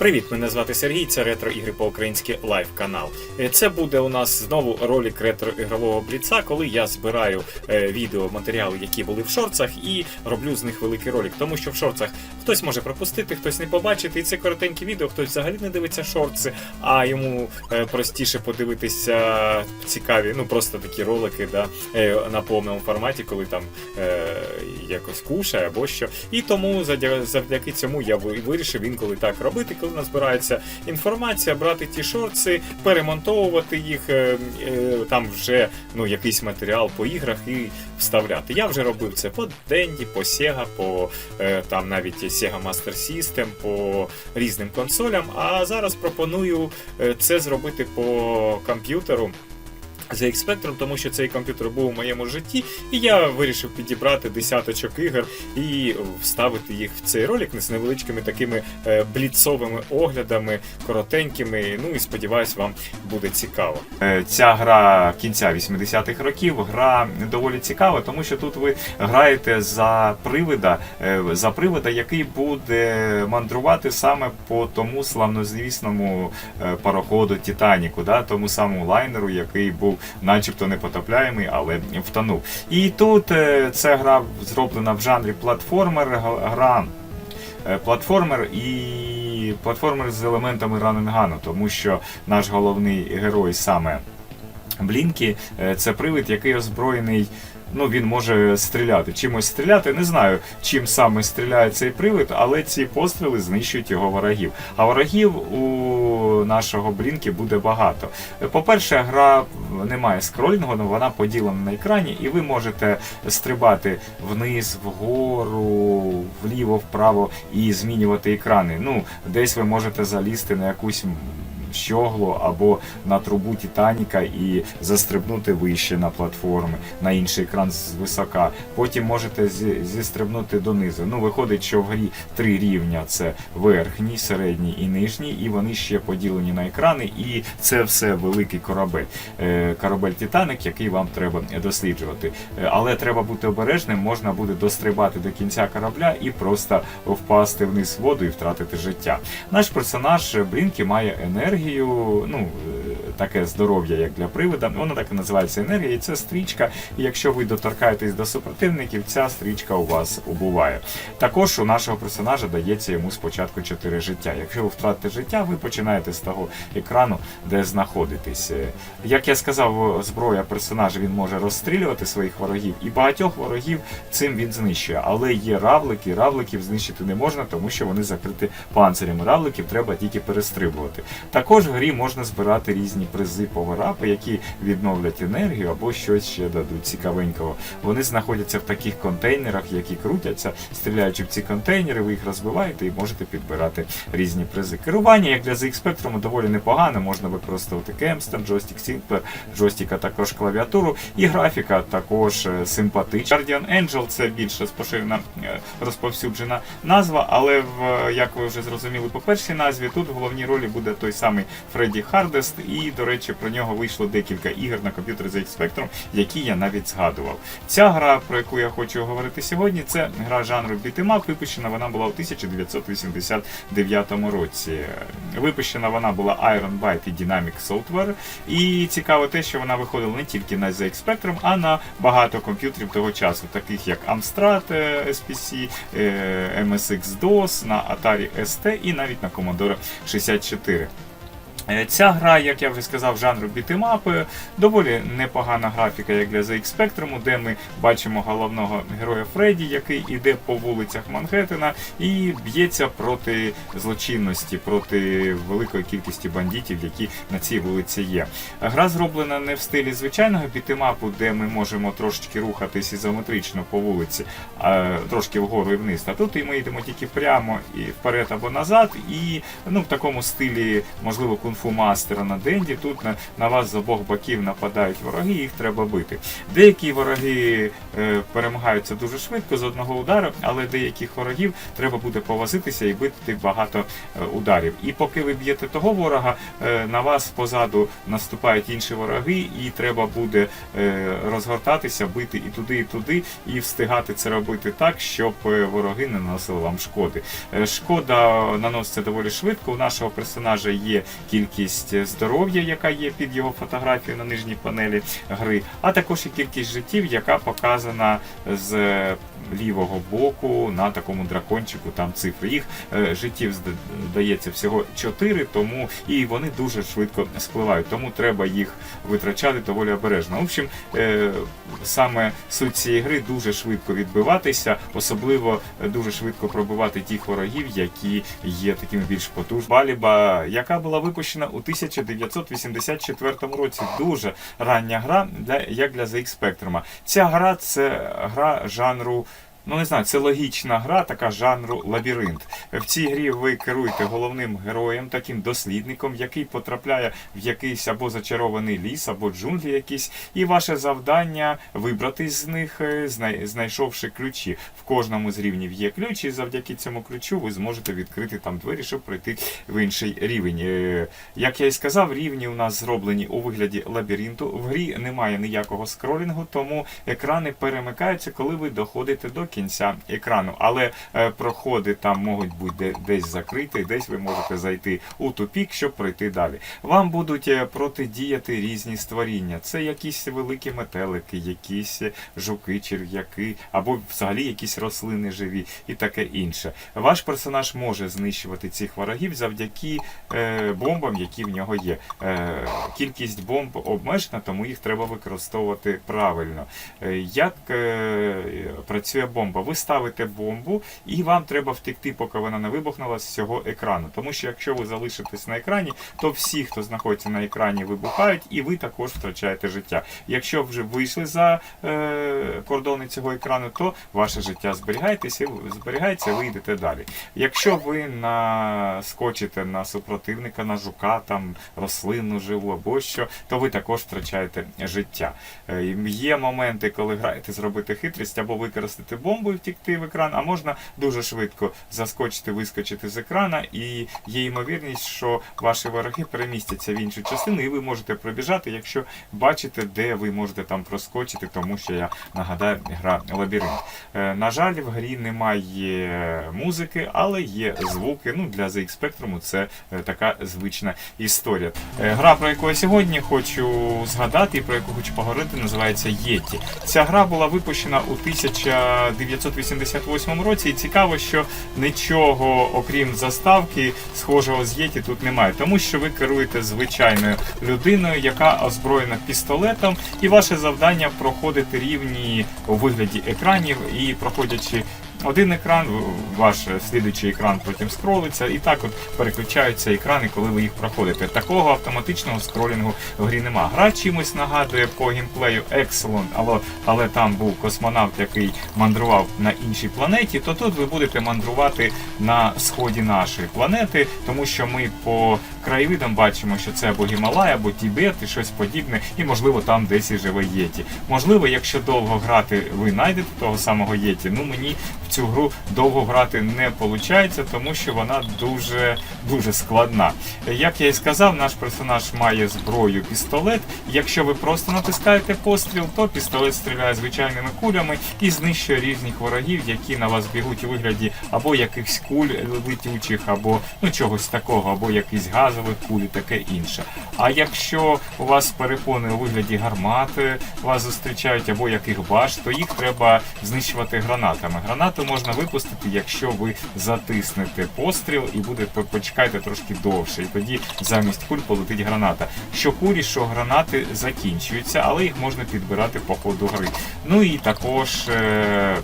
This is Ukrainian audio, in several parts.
Привіт, мене звати Сергій. Це ретро ігри по-українськи лайв канал. Е, Це буде у нас знову ролик ретро-ігрового бліца, коли я збираю е, відео матеріали, які були в шорцах, і роблю з них великий ролик. Тому що в шорцах хтось може пропустити, хтось не побачити. І це коротеньке відео, хтось взагалі не дивиться шорти, а йому е, простіше подивитися цікаві, ну просто такі ролики, да, на повному форматі, коли там якось кушає або що. І тому завдяки цьому я ви- вирішив інколи так робити, назбирається інформація, брати ті шорти, перемонтовувати їх, е, е, там вже ну, якийсь матеріал по іграх і вставляти. Я вже робив це по Денді, по Sega, по е, там навіть Sega Master System, по різним консолям. А зараз пропоную це зробити по комп'ютеру. ZX Spectrum, тому що цей комп'ютер був у моєму житті, і я вирішив підібрати десяточок ігор і вставити їх в цей ролик з невеличкими такими е, бліцовими оглядами, коротенькими. Ну і сподіваюсь, вам буде цікаво. Е, Ця гра кінця 80-х років гра доволі цікава, тому що тут ви граєте за привида, е, за привида, який буде мандрувати саме по тому славнозвісному пароходу Титаніку, да, тому самому лайнеру, який був начебто непотопляємий, але втонув. І тут е, ця гра зроблена в жанрі платформер, гра е, платформер і платформер з елементами раненгану, тому що наш головний герой саме Блінкі е, це привид, який озброєний. Ну, він може стріляти, чимось стріляти. Не знаю, чим саме стріляє цей привид, але ці постріли знищують його ворогів. А ворогів у нашого Блінкі буде багато. По-перше, гра не має скролінгу, але вона поділена на екрані, і ви можете стрибати вниз, вгору, вліво, вправо і змінювати екрани. Ну, десь ви можете залізти на якусь щоглу або на трубу Титаніка і застрибнути вище на платформи, на інший екран з висока. Потім можете зі- зістрибнути донизу. Ну, виходить, що в грі три рівня: це верхній, середній і нижній, і вони ще поділені на екрани, і це все великий корабель. Е, Корабель Титаник, який вам треба досліджувати. Е, Але треба бути обережним, можна буде дострибати до кінця корабля і просто впасти вниз в воду і втратити життя. Наш персонаж е, Блінкі має енергію, ну е, таке здоров'я, як для привида. Воно так і називається енергія, і це стрічка. І якщо ви доторкаєтесь до супротивників, ця стрічка у вас убуває. Також у нашого персонажа дається йому спочатку 4 життя. Якщо ви втратите життя, ви починаєте з того екрану, де знаходитесь. Е, Як я сказав, зброя персонажа він може розстрілювати своїх ворогів, і багатьох ворогів цим він знищує. Але є равлики, равликів знищити не можна, тому що вони закриті панцирями. Равликів треба тільки перестрибувати. Також в грі можна збирати різні призи поверапи, які відновлять енергію або щось ще дадуть цікавенького. Вони знаходяться в таких контейнерах, які крутяться, стріляючи в ці контейнери, ви їх розбиваєте і можете підбирати різні призи. Керування, як для ZX Spectrum, доволі непогане, можна використовувати кемстер, джойстик Сімплер, джойстика також клавіатуру, і графіка також е, симпатична. Guardian Angel це більш розпоширена е, розповсюджена назва, але в як ви вже зрозуміли по першій назві, тут в головній ролі буде той самий Фредді Хардест, і, до речі, про нього вийшло декілька ігор на комп'ютері ZX Spectrum, які я навіть згадував. Ця гра, про яку я хочу говорити сьогодні, це гра жанру бітемап. Випущена вона була у 1989 році. Випущена вона була Iron Byte і Dynamic Software. І цікаво те, що вона виходила не тільки на ZX Spectrum, а на багато комп'ютерів того часу, таких як Amstrad е, SPC, е, MSX-DOS, на Atari ST і навіть на Commodore 64. Е, Ця гра, як я вже сказав, жанру бітемапи, доволі непогана графіка, як для ZX Spectrum, де ми бачимо головного героя Фредді, який іде по вулицях Манхеттена і б'ється проти злочинності, проти великої кількості бандитів, які на цій вулиці є. Гра зроблена не в стилі звичайного бітемапу, де ми можемо трошечки рухатись ізометрично по вулиці, а трошки вгору і вниз. А тут і ми йдемо тільки прямо і вперед або назад, і ну в такому стилі, можливо, кунг-фу Кунг-фу мастера на денді. Тут на, на вас з обох боків нападають вороги, їх треба бити. Деякі вороги е, перемагаються дуже швидко з одного удару, але деяких ворогів треба буде повозитися і бити багато е, ударів. І поки ви б'єте того ворога, е, на вас позаду наступають інші вороги, і треба буде е, розгортатися, бити і туди, і туди, і встигати це робити так, щоб е, вороги не наносили вам шкоди. Е, Шкода наноситься доволі швидко. У нашого персонажа є кількість здоров'я, яка є під його фотографією на нижній панелі гри, а також і кількість життів, яка показана з лівого боку на такому дракончику. Там цифри. Їх е, життів здається всього 4, тому і вони дуже швидко спливають. Тому треба їх витрачати доволі обережно. В общем, е, саме суть цієї гри дуже швидко відбиватися, особливо е, дуже швидко пробивати тих ворогів, які є такими більш потужними. Баліба, яка була випущена у 1984 році. Дуже рання гра для як для ZX Spectrum. Ця гра це гра жанру. Ну, не знаю, це логічна гра, така жанру лабіринт. В цій грі ви керуєте головним героєм, таким дослідником, який потрапляє в якийсь або зачарований ліс, або джунглі якісь, і ваше завдання вибратись з них, е, знайшовши ключі. В кожному з рівнів є ключ, і завдяки цьому ключу ви зможете відкрити там двері, щоб пройти в інший рівень. Е, Як я і сказав, рівні у нас зроблені у вигляді лабіринту. В грі немає ніякого скролінгу, тому екрани перемикаються, коли ви доходите до кінця екрану. Але е, проходи там можуть бути де- десь закриті, десь ви можете зайти у тупік, щоб пройти далі. Вам будуть е, протидіяти різні створіння. Це якісь великі метелики, якісь е, жуки, черв'яки, або взагалі якісь рослини живі і таке інше. Ваш персонаж може знищувати цих ворогів завдяки е, бомбам, які в нього є. Е, кількість бомб обмежена, тому їх треба використовувати правильно. Як е, працює бомба? Ви ставите бомбу, і вам треба втекти, поки вона не вибухнула з цього екрану. Тому що якщо ви залишитесь на екрані, то всі, хто знаходиться на екрані, вибухають, і ви також втрачаєте життя. Якщо вже вийшли за е, кордони цього екрану, то ваше життя зберігається, зберігається, ви йдете далі. Якщо ви наскочите на супротивника, на жука, там рослину живу або що, то ви також втрачаєте життя. Е, Є моменти, коли граєте зробити хитрість або використати бомбу і втікти в екран, а можна дуже швидко заскочити, вискочити з екрана, і є ймовірність, що ваші вороги перемістяться в іншу частину, і ви можете пробіжати, якщо бачите, де ви можете там проскочити, тому що я нагадаю, гра лабіринт. Е, На жаль, в грі немає музики, але є звуки. Ну для ZX Spectrum це е, така звична історія. Е, Гра, про яку я сьогодні хочу згадати і про яку хочу поговорити, називається Єті. Ця гра була випущена у 1988 році, і цікаво, що нічого, окрім заставки, схожого з Єті тут немає, тому що ви керуєте звичайною людиною, яка озброєна пістолетом, і ваше завдання проходити рівні у вигляді екранів і проходячи. Один екран, ваш слідуючий екран потім скролиться, і так от переключаються екрани, коли ви їх проходите. Такого автоматичного скролінгу в грі нема. Гра чимось нагадує по геймплею Excellent, але, але там був космонавт, який мандрував на іншій планеті, то тут ви будете мандрувати на сході нашої планети, тому що ми по краєвидам бачимо, що це або Гімалай, або Тібет і щось подібне, і можливо там десь і живе Єті. Можливо, якщо довго грати, ви знайдете того самого Єті. Ну мені в цю гру довго грати не виходить, тому що вона дуже дуже складна. Як я і сказав, наш персонаж має зброю пістолет. Якщо ви просто натискаєте постріл, то пістолет стріляє звичайними кулями і знищує різних ворогів, які на вас бігуть у вигляді або якихось куль летючих, або ну чогось такого, або якісь газових куль, і таке інше. А якщо у вас перепони у вигляді гармати вас зустрічають або яких баш, то їх треба знищувати гранатами. Гранату можна випустити, якщо ви затиснете постріл і будете почекайте трошки довше, і тоді замість куль полетить граната. Що кулі, що гранати закінчуються, але їх можна підбирати по ходу гри. Ну і також. Е-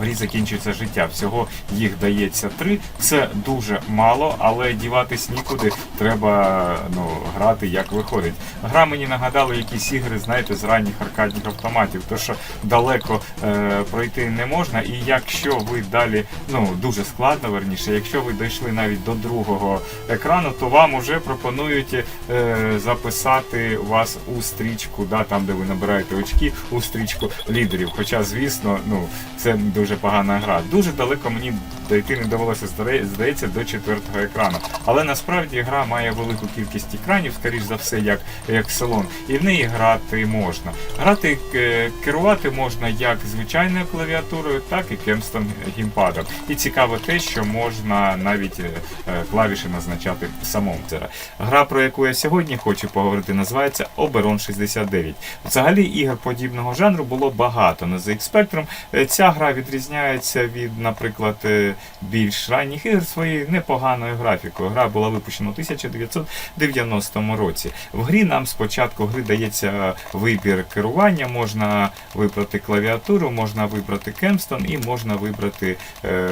грі закінчується життя. Всього їх дається три. Це дуже мало, але діватись нікуди. Треба ну, грати як виходить. Гра мені нагадала якісь ігри, знаєте, з ранніх аркадних автоматів, то що далеко е, пройти не можна. І якщо ви далі, ну дуже складно верніше, якщо ви дійшли навіть до другого екрану, то вам уже пропонують е, записати вас у стрічку, да, там де ви набираєте очки, у стрічку лідерів. Хоча, звісно, ну це дуже погана гра. Дуже далеко мені дойти не довелося, здається, до четвертого екрану. Але насправді гра має велику кількість екранів, скоріш за все, як, як салон, і в неї грати можна. Грати е, керувати можна як звичайною клавіатурою, так і кемстом гімпадом. І цікаво те, що можна навіть е, е, клавіші назначати самому. Гра, про яку я сьогодні хочу поговорити, називається Oberon 69. Взагалі ігор подібного жанру було багато на ZX Spectrum. Е, Ця гра відрізняється від, наприклад, більш ранніх ігор своєю непоганою графікою. Гра була випущена у 1990 році. В грі нам спочатку гри дається вибір керування, можна вибрати клавіатуру, можна вибрати кемстон і можна вибрати, е,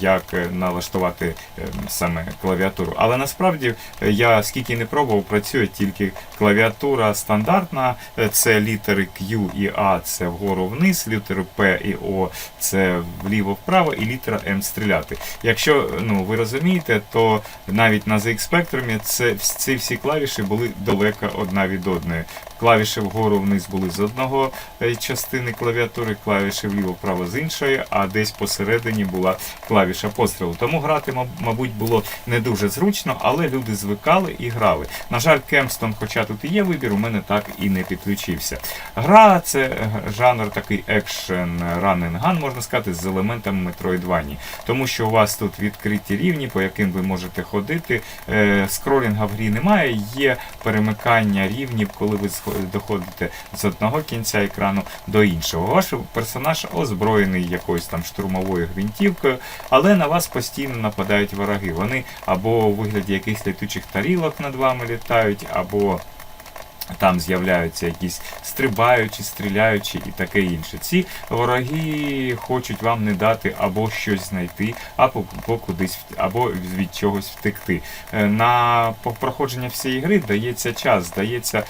як налаштувати е, саме клавіатуру. Але насправді е, я скільки не пробував, працює тільки клавіатура стандартна, це літери Q і A це вгору вниз, літери P і O це вліво-вправо, і літера M стріляти. Якщо ну, ви розумієте, то навіть на ZX Spectrum це, ці всі клавіші були далеко одна від одної. Клавіші вгору вниз були з одного е, частини клавіатури, клавіші вліво-вправо з іншої, а десь посередині була клавіша пострілу. Тому грати, мабуть, було не дуже зручно, але люди звикали і грали. На жаль, Кемстон, хоча тут і є вибір, у мене так і не підключився. Гра це жанр такий екшен and gun, можна сказати, з елементами Metroidvania. Тому що у вас тут відкриті рівні, по яким ви можете ходити. Е, Скролінга в грі немає, є перемикання рівнів, коли ви доходите з одного кінця екрану до іншого. Ваш персонаж озброєний якоюсь там штурмовою гвинтівкою, але на вас постійно нападають вороги. Вони або у вигляді якихось літучих тарілок над вами літають, або там з'являються якісь стрибаючі, стріляючі і таке інше. Ці вороги хочуть вам не дати або щось знайти, або, кудись або від чогось втекти. Е, На проходження всієї гри дається час, здається,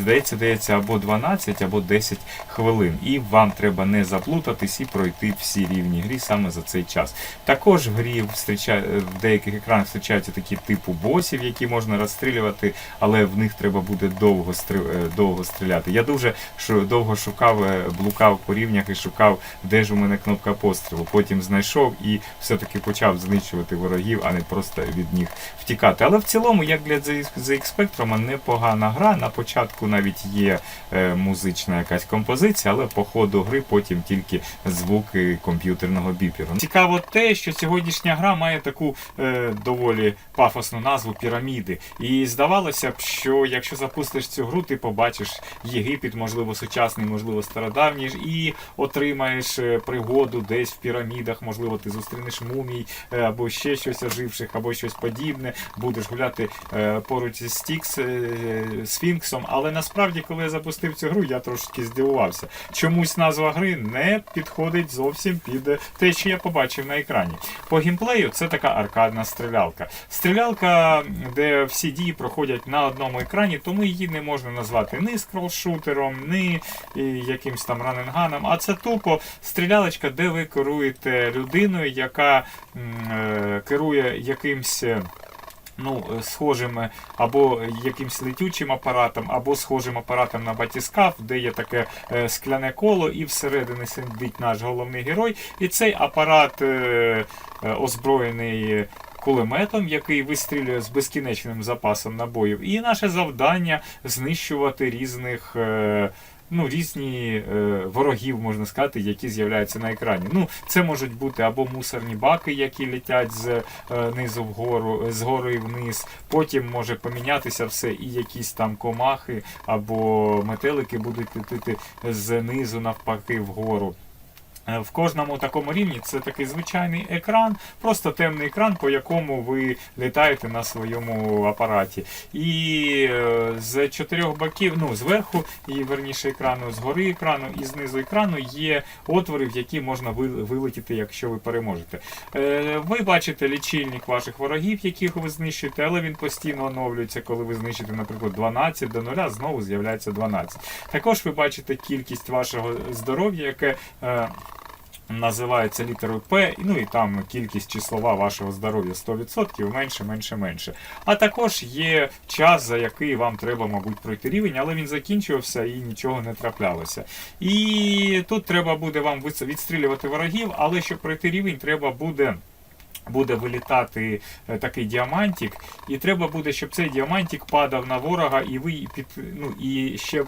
здається, дається або 12, або 10 хвилин. І вам треба не заплутатись і пройти всі рівні грі саме за цей час. Також в грі в деяких екранах зустрічаються такі типу босів, які можна розстрілювати, але в них треба буде довго, е, довго стріляти. Я дуже довго шукав, е, блукав по рівнях і шукав, де ж у мене кнопка пострілу. Потім знайшов і все-таки почав знищувати ворогів, а не просто від них втікати. Але в цілому, як для ZX Spectrum, непогана гра. На початку навіть є е, музична якась композиція, але по ходу гри потім тільки звуки комп'ютерного біпіру. Цікаво те, що сьогоднішня гра має таку е, доволі пафосну назву піраміди. І здавалося б, що якщо запустиш цю гру, ти побачиш Єгипет, можливо, сучасний, можливо, стародавній, і отримаєш е, пригоду десь в пірамідах, можливо, ти зустрінеш мумій е, або ще щось оживших, або щось подібне. Будеш гуляти е, поруч зі Стікс Сфінксом. Але насправді, коли я запустив цю гру, я трошки здивувався. Чомусь назва гри не підходить зовсім під те, що я побачив на екрані. По геймплею це така аркадна стрілялка. Стрілялка, де всі дії проходять на одному екрані, тому її не можна назвати ні скролшутером, ні е, якимсь там раненганом, а це тупо стрілялочка, де ви керуєте людиною, яка е, керує якимсь. е, Ну, е, схожим е, або якимсь летючим апаратом, або схожим апаратом на батіскаф, де є таке е, скляне коло, і всередині сидить наш головний герой. І цей апарат е, е, озброєний кулеметом, який вистрілює з безкінечним запасом набоїв. І наше завдання знищувати різних. е, Ну, різні е, ворогів, можна сказати, які з'являються на екрані. Ну, це можуть бути або мусорні баки, які летять з е, низу вгору, з гори вниз. Потім може помінятися все, і якісь там комахи або метелики будуть летіти з низу навпаки вгору. Е, В кожному такому рівні це такий звичайний екран, просто темний екран, по якому ви літаєте на своєму апараті. І е, з чотирьох боків, ну зверху, і верніше екрану, згори екрану і знизу екрану є отвори, в які можна ви- вилетіти, якщо ви переможете. Е, Ви бачите лічильник ваших ворогів, яких ви знищуєте, але він постійно оновлюється, коли ви знищите, наприклад, 12 до 0, знову з'являється 12. Також ви бачите кількість вашого здоров'я, яке. Називається літерою П, ну і там кількість числова вашого здоров'я 100%, менше, менше, менше. А також є час, за який вам треба, мабуть, пройти рівень, але він закінчувався і нічого не траплялося. І тут треба буде вам відстрілювати ворогів, але щоб пройти рівень, треба буде. Буде вилітати е, такий діамантик, і треба буде, щоб цей діамантик падав на ворога, і ви під ну і ще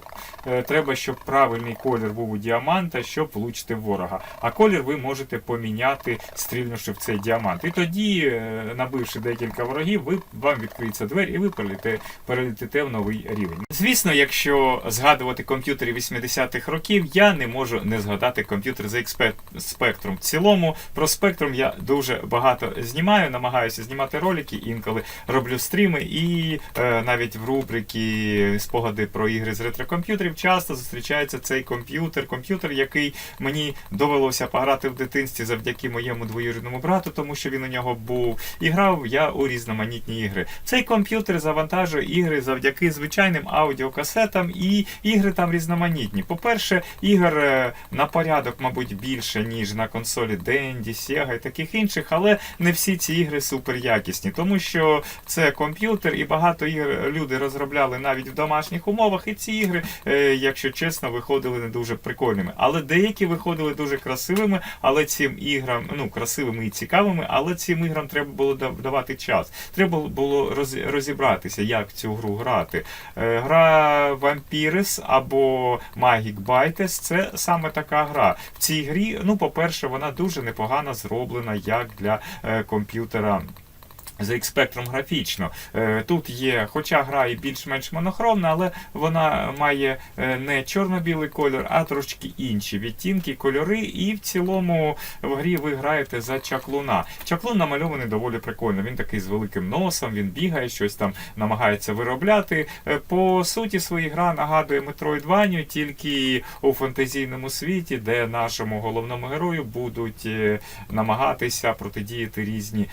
е, треба, щоб правильний колір був у діаманта, щоб влучити ворога. А колір ви можете поміняти, стрільнувши в цей діамант. І тоді, е, набивши декілька ворогів, ви вам відкриється двері, і ви переліте, перелетите в новий рівень. Звісно, якщо згадувати комп'ютери 80-х років, я не можу не згадати комп'ютер ZX Spectrum. В цілому про Spectrum я дуже багато знімаю, намагаюся знімати ролики, інколи роблю стріми, і е, навіть в рубрики спогади про ігри з ретрокомп'ютерів часто зустрічається цей комп'ютер, комп'ютер, який мені довелося пограти в дитинстві завдяки моєму двоюрідному брату, тому що він у нього був. І грав я у різноманітні ігри. Цей комп'ютер завантажує ігри завдяки звичайним аудіокасетам, і ігри там різноманітні. По-перше, ігор е, на порядок, мабуть, більше, ніж на консолі Dendy, Sega і таких інших, але не всі ці ігри супер якісні, тому що це комп'ютер, і багато ігр люди розробляли навіть в домашніх умовах, і ці ігри, е, якщо чесно, виходили не дуже прикольними. Але деякі виходили дуже красивими, але цим іграм, ну красивими і цікавими, але цим іграм треба було давати час. Треба було роз- розібратися, як цю гру грати. Е, Гра Vampires або Magic Bytes це саме така гра. В цій грі, ну, по-перше, вона дуже непогано зроблена як для е, комп'ютера. ZX Spectrum графічно. Е, Тут є, хоча гра і більш-менш монохромна, але вона має е, не чорно-білий кольор, а трошки інші відтінки, кольори. І в цілому в грі ви граєте за чаклуна. Чаклун намальований доволі прикольно. Він такий з великим носом, він бігає, щось там намагається виробляти. Е, По суті, своїй гра нагадує Metroidvania, тільки у фантазійному світі, де нашому головному герою будуть намагатися протидіяти різні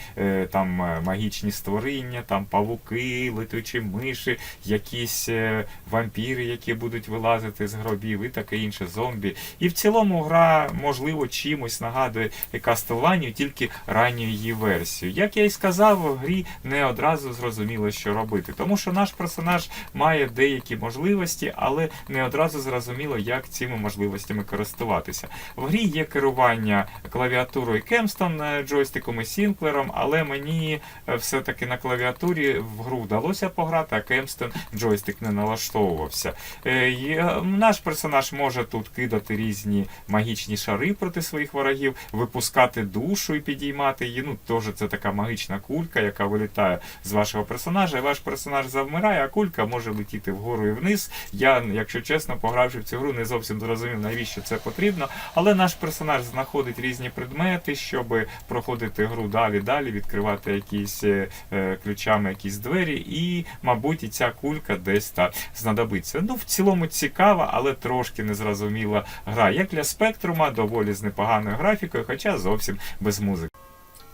там е, магічні створіння, там павуки, летучі миші, якісь е, вампіри, які будуть вилазити з гробів, і таке інше зомбі. І в цілому гра, можливо, чимось нагадує Castlevania, тільки ранню її версію. Як я і сказав, в грі не одразу зрозуміло, що робити, тому що наш персонаж має деякі можливості, але не одразу зрозуміло, як цими можливостями користуватися. В грі є керування клавіатурою Кемстон, е, джойстиком і Сінклером, але мені все-таки на клавіатурі в гру вдалося пограти, а Кемстон джойстик не налаштовувався. Е, Наш персонаж може тут кидати різні магічні шари проти своїх ворогів, випускати душу і підіймати її. Ну, теж це така магічна кулька, яка вилітає з вашого персонажа, і ваш персонаж завмирає, а кулька може летіти вгору і вниз. Я, якщо чесно, погравши в цю гру, не зовсім зрозумів, навіщо це потрібно. Але наш персонаж знаходить різні предмети, щоб проходити гру далі, далі, відкривати якісь е, е, ключами якісь двері, і, мабуть, і ця кулька десь та знадобиться. Ну, в цілому цікава, але трошки незрозуміла гра. Як для спектрума, доволі з непоганою графікою, хоча зовсім без музики.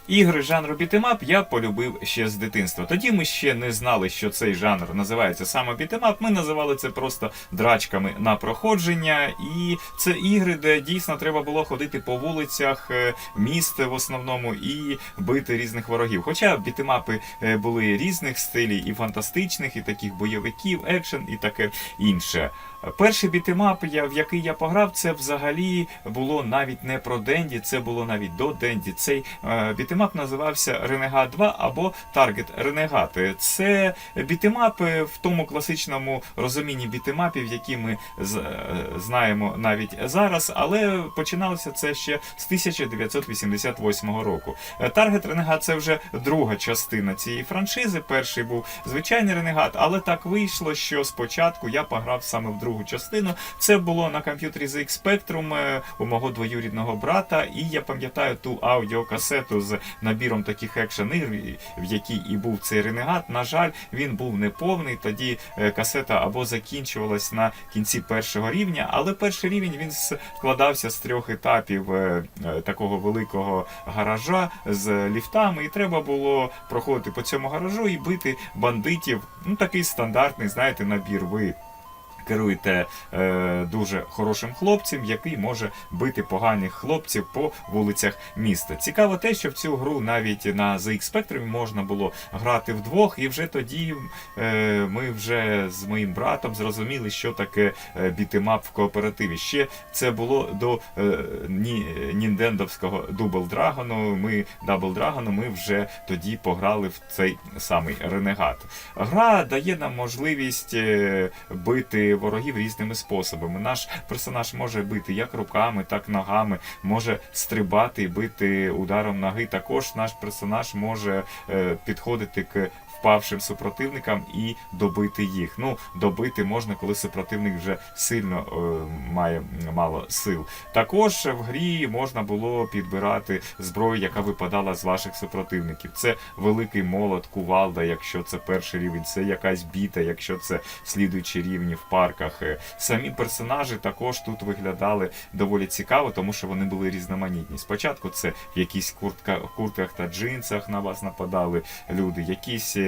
Ігри жанру бітемап я полюбив ще з дитинства. Тоді ми ще не знали, що цей жанр називається саме бітемап. Ми називали це просто драчками на проходження. І це ігри, де дійсно треба було ходити по вулицях е, міст в основному і бити різних ворогів. Хоча бітемапи були різних стилів, і фантастичних, і таких бойовиків, екшен, і таке інше. Перший бітемап, в який я пограв, це взагалі було навіть не про Денді, це було навіть до Денді. Цей е, бітемап називався Renegade 2 або Target Renegade. Це бітемапи в тому класичному розумінні бітемапів, які ми е, знаємо навіть зараз, але починалося це ще з 1988 року. Е, Target Renegade це вже друга частина цієї франшизи. Перший був звичайний Renegade, але так вийшло, що спочатку я пограв саме в другу частину. Це було на комп'ютері ZX Spectrum е, у мого двоюрідного брата, і я пам'ятаю ту аудіокасету з набіром таких екшен ігр, в якій і був цей Ренегат. На жаль, він був неповний. Тоді е, касета або закінчувалась на кінці першого рівня, але перший рівень він складався з трьох етапів е, такого великого гаража з ліфтами, і треба було проходити по цьому гаражу і бити бандитів. Ну такий стандартний, знаєте, набір. Ви керуєте е, дуже хорошим хлопцем, який може бити поганих хлопців по вулицях міста. Цікаво те, що в цю гру навіть на ZX Spectrum можна було грати вдвох, і вже тоді е, ми вже з моїм братом зрозуміли, що таке е, бітемап в кооперативі. Ще це було до е, ні, ніндендовського Double Dragon. Ми Double Dragon, ми вже тоді пограли в цей самий Ренегат. Гра дає нам можливість е, ворогів різними способами. Наш персонаж може бити як руками, так ногами, може стрибати і бити ударом ноги. Також наш персонаж може е, підходити к впавшим супротивникам і добити їх. Ну, добити можна, коли супротивник вже сильно е, має мало сил. Також в грі можна було підбирати зброю, яка випадала з ваших супротивників. Це великий молот, кувалда, якщо це перший рівень, це якась біта, якщо це слідуючі рівні в парках. Е, Самі персонажі також тут виглядали доволі цікаво, тому що вони були різноманітні. Спочатку це в якісь куртка, куртках та джинсах на вас нападали люди, якісь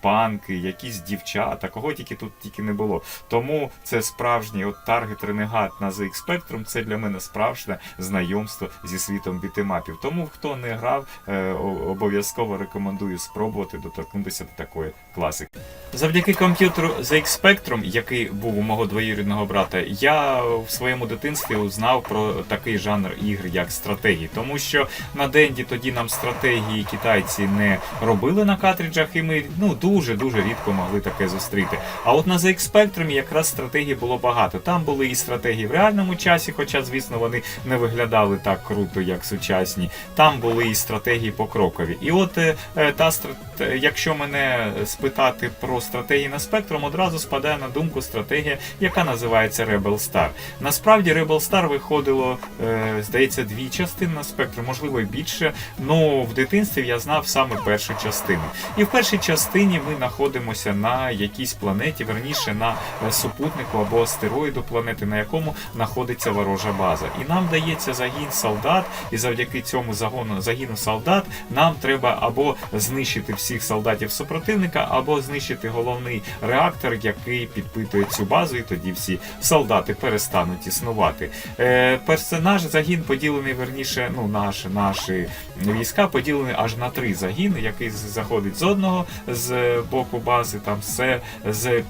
панки, якісь дівчата, кого тільки тут тільки не було. Тому це справжній от таргет ренегат на ZX Spectrum, це для мене справжнє знайомство зі світом бітемапів. Тому хто не грав, е, обов'язково рекомендую спробувати доторкнутися до такої класики. Завдяки комп'ютеру ZX Spectrum, який був у мого двоюрідного брата, я в своєму дитинстві узнав про такий жанр ігр, як стратегії. Тому що на Денді тоді нам стратегії китайці не робили на картриджах, і ми ну дуже дуже рідко могли таке зустріти. А от на ZX Spectrum якраз стратегій було багато. Там були і стратегії в реальному часі, хоча, звісно, вони не виглядали так круто, як сучасні. Там були і стратегії покрокові. І от е, е, та якщо мене спитати про стратегії на Spectrum, одразу спадає на думку стратегія, яка називається Rebel Star. Насправді Rebel Star виходило, е, здається, дві частини на Spectrum, можливо, і більше. Ну в дитинстві я знав саме першу частину. І в першій частині ми знаходимося на якійсь планеті, верніше на е, супутнику або астероїду планети, на якому знаходиться ворожа база. І нам дається загін солдат, і завдяки цьому загону загіну солдат нам треба або знищити всіх солдатів супротивника, або знищити головний реактор, який підпитує цю базу, і тоді всі солдати перестануть існувати. Е, персонаж загін поділений верніше, ну наш, наші війська поділені аж на три загіни, який заходить з одного з боку бази, там все з.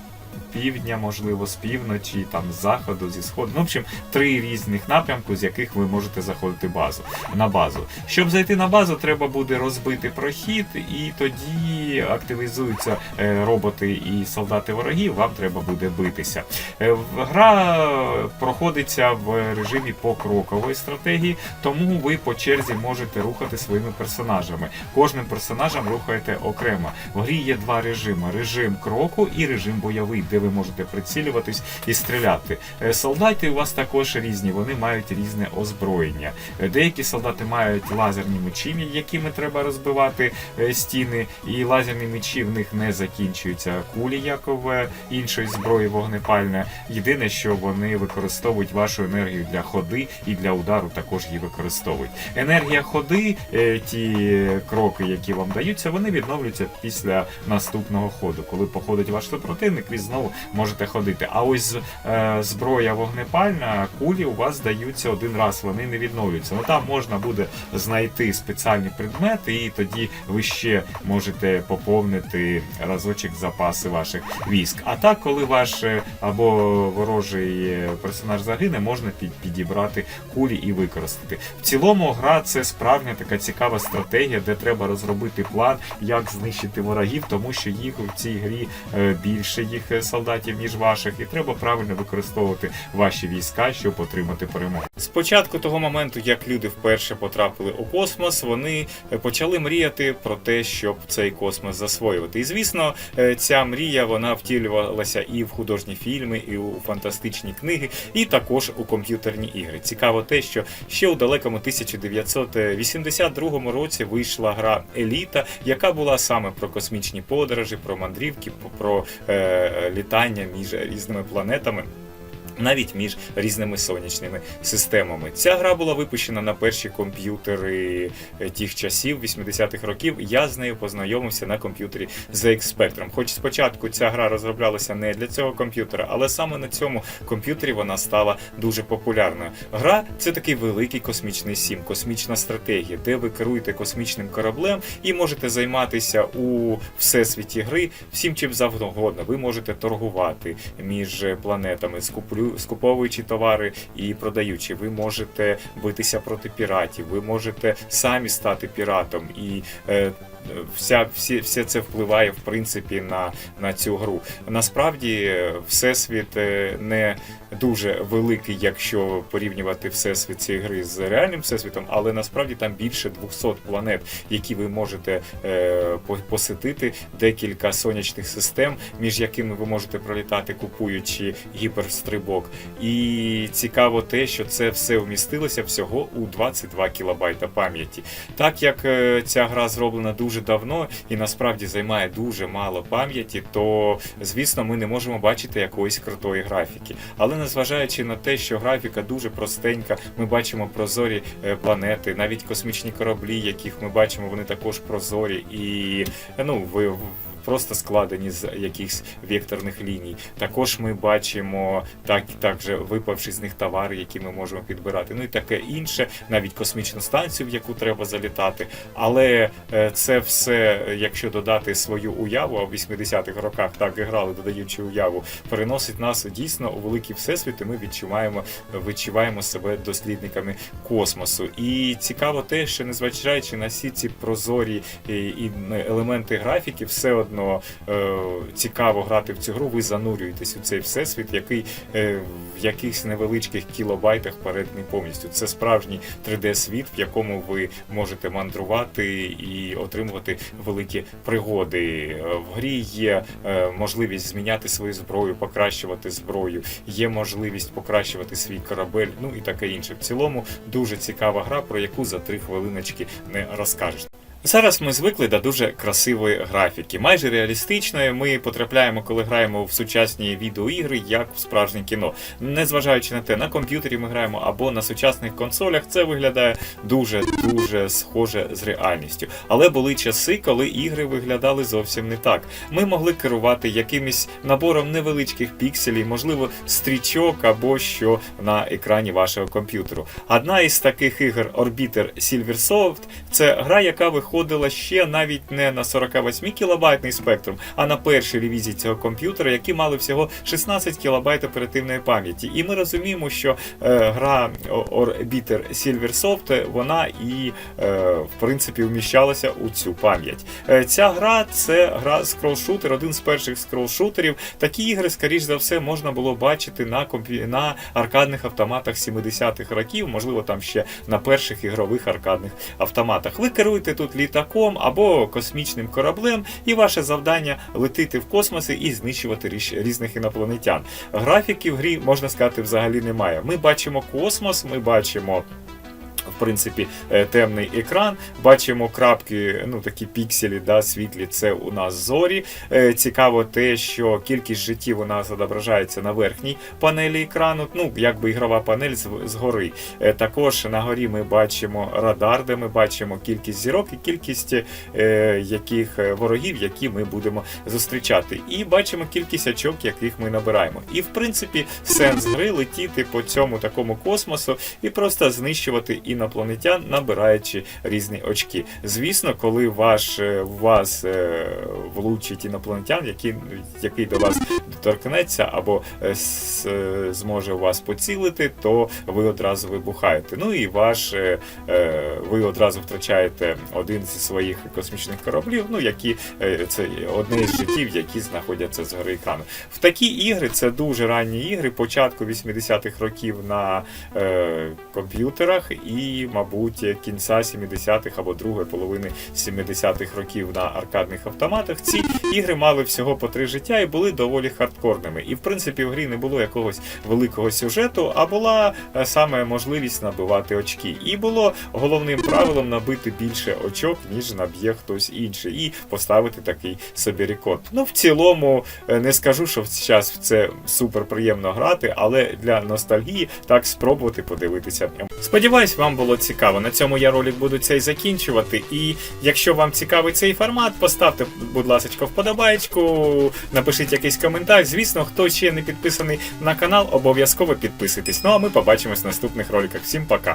Півдня, можливо, з півночі, там з заходу, зі сходу. Ну, в общем, три різних напрямку, з яких ви можете заходити базу на базу. Щоб зайти на базу, треба буде розбити прохід, і тоді активізуються е, роботи і солдати ворогів. Вам треба буде битися. Е, Гра проходиться в режимі покрокової стратегії, тому ви по черзі можете рухати своїми персонажами. Кожним персонажем рухаєте окремо. В грі є два режими: режим кроку і режим бойовий, де ви можете прицілюватись і стріляти. Е, Солдати у вас також різні, вони мають різне озброєння. Е, Деякі солдати мають лазерні мечі, якими треба розбивати е, стіни, і лазерні мечі в них не закінчуються кулі, як в іншої зброї вогнепальне. Єдине, що вони використовують вашу енергію для ходи і для удару також її використовують. Енергія ходи, ті кроки, які вам даються, вони відновлюються після наступного ходу. Коли походить ваш супротивник, він знову можете ходити. А ось е, зброя вогнепальна, кулі у вас здаються один раз, вони не відновлюються. Ну там можна буде знайти спеціальні предмети, і тоді ви ще можете поповнити разочок запаси ваших військ. А так, коли ваш е, або ворожий е, персонаж загине, можна підібрати кулі і використати. В цілому гра це справжня така цікава стратегія, де треба розробити план, як знищити ворогів, тому що їх в цій грі е, більше їх солдатів, ніж ваших, і треба правильно використовувати ваші війська, щоб отримати перемогу. З початку того моменту, як люди вперше потрапили у космос, вони е, почали мріяти про те, щоб цей космос засвоювати. І звісно, е, ця мрія вона втілювалася і в художні фільми, і у фантастичні книги, і також у комп'ютерні ігри. Цікаво те, що ще у далекому 1982 році вийшла гра Еліта, яка була саме про космічні подорожі, про мандрівки, про е, літання між різними планетами. Навіть між різними сонячними системами. Ця гра була випущена на перші комп'ютери е, тих часів, 80-х років. Я з нею познайомився на комп'ютері ZX Spectrum. Хоч спочатку ця гра розроблялася не для цього комп'ютера, але саме на цьому комп'ютері вона стала дуже популярною. Гра це такий великий космічний сім, космічна стратегія, де ви керуєте космічним кораблем і можете займатися у всесвіті гри всім чим завгодно. Ви можете торгувати між планетами, скуплю, скуповуючи товари і продаючи. Ви можете битися проти піратів, ви можете самі стати піратом і. Вся всі, все це впливає в принципі на, на цю гру. Насправді, всесвіт е, не дуже великий, якщо порівнювати всесвіт цієї гри з реальним всесвітом, але насправді там більше 200 планет, які ви можете е, посетити, декілька сонячних систем, між якими ви можете пролітати, купуючи гіперстрибок. І цікаво те, що це все вмістилося всього у 22 кілобайта пам'яті. Так як е, ця гра зроблена дуже давно і насправді займає дуже мало пам'яті, то звісно ми не можемо бачити якоїсь крутої графіки. Але незважаючи на те, що графіка дуже простенька, ми бачимо прозорі е, планети, навіть космічні кораблі, яких ми бачимо, вони також прозорі і ну ви. Просто складені з якихось векторних ліній. Також ми бачимо так, також випавши з них товари, які ми можемо підбирати. Ну і таке інше, навіть космічну станцію, в яку треба залітати. Але е, це все, е, якщо додати свою уяву, а в 80-х роках так і грали, додаючи уяву, переносить нас дійсно у великий всесвіт, і ми відчуваємо, відчуваємо себе дослідниками космосу. І цікаво те, що незважаючи на всі ці прозорі і, і елементи графіки, все одно е, цікаво грати в цю гру. Ви занурюєтесь у цей всесвіт, який е, в якихось невеличких кілобайтах переданий повністю. Це справжній 3D-світ, в якому ви можете мандрувати і отримувати великі пригоди. В грі є е, можливість зміняти свою зброю, покращувати зброю, є можливість покращувати свій корабель, ну і таке інше. В цілому дуже цікава гра, про яку за три хвилиночки не розкажеш. Зараз ми звикли до дуже красивої графіки, майже реалістичної. Ми потрапляємо, коли граємо в сучасні відеоігри, як в справжнє кіно. Незважаючи на те, на комп'ютері ми граємо або на сучасних консолях, це виглядає дуже дуже схоже з реальністю. Але були часи, коли ігри виглядали зовсім не так. Ми могли керувати якимось набором невеличких пікселів, можливо, стрічок або що на екрані вашого комп'ютеру. Одна із таких ігор Orbiter Silversoft – це гра, яка виходила ще навіть не на 48 кілобайтний спектрум, а на першій ревізії цього комп'ютера, які мали всього 16 кілобайт оперативної пам'яті. І ми розуміємо, що е, гра Orbiter Silversoft, вона і е, в принципі вміщалася у цю пам'ять. Е, ця гра це гра скролшутер, один з перших скролшутерів. Такі ігри, скоріш за все, можна було бачити на комп'ю... на аркадних автоматах 70-х років, можливо, там ще на перших ігрових аркадних автоматах. Ви керуєте тут літаком або космічним кораблем, і ваше завдання летити в космоси і знищувати різних інопланетян. Графіки в грі можна сказати взагалі немає. Ми бачимо космос, ми бачимо в принципі, е, темний екран. Бачимо крапки, ну такі пікселі, да, світлі. Це у нас зорі. Е, Цікаво те, що кількість життів у нас відображається на верхній панелі екрану. Ну, якби ігрова панель згори. Е, Також на горі ми бачимо радар, де ми бачимо кількість зірок і кількість яких ворогів, які ми будемо зустрічати. І бачимо кількість очок, яких ми набираємо. І в принципі, сенс гри летіти по цьому такому космосу і просто знищувати інопланетян, набираючи різні очки. Звісно, коли ваш е, вас е, влучить інопланетян, який, який до вас доторкнеться або е, зможе вас поцілити, то ви одразу вибухаєте. Ну і ваш ви одразу втрачаєте один зі своїх космічних кораблів, ну які це одне з життів, які знаходяться згори екрану. В такі ігри це дуже ранні ігри, початку 80-х років на е, комп'ютерах і, мабуть, кінця 70-х або другої половини 70-х років на аркадних автоматах. Ці ігри мали всього по три життя і були доволі хардкорними. І в принципі в грі не було якогось великого сюжету, а була е, саме можливість набивати очки. І було головним правилом набити більше очок, ніж наб'є хтось інший, і поставити такий собі рекорд. Ну, в цілому, е, не скажу, що в це супер приємно грати, але для ностальгії так спробувати подивитися. Сподіваюсь, вам було цікаво. На цьому я ролик буду цей закінчувати. І якщо вам цікавий цей формат, поставте, будь ласка, вподобаєчку, напишіть якийсь коментар. Звісно, хто ще не підписаний на канал, обов'язково підписуйтесь. Ну а ми побачимось в наступних роликах. Всім пока!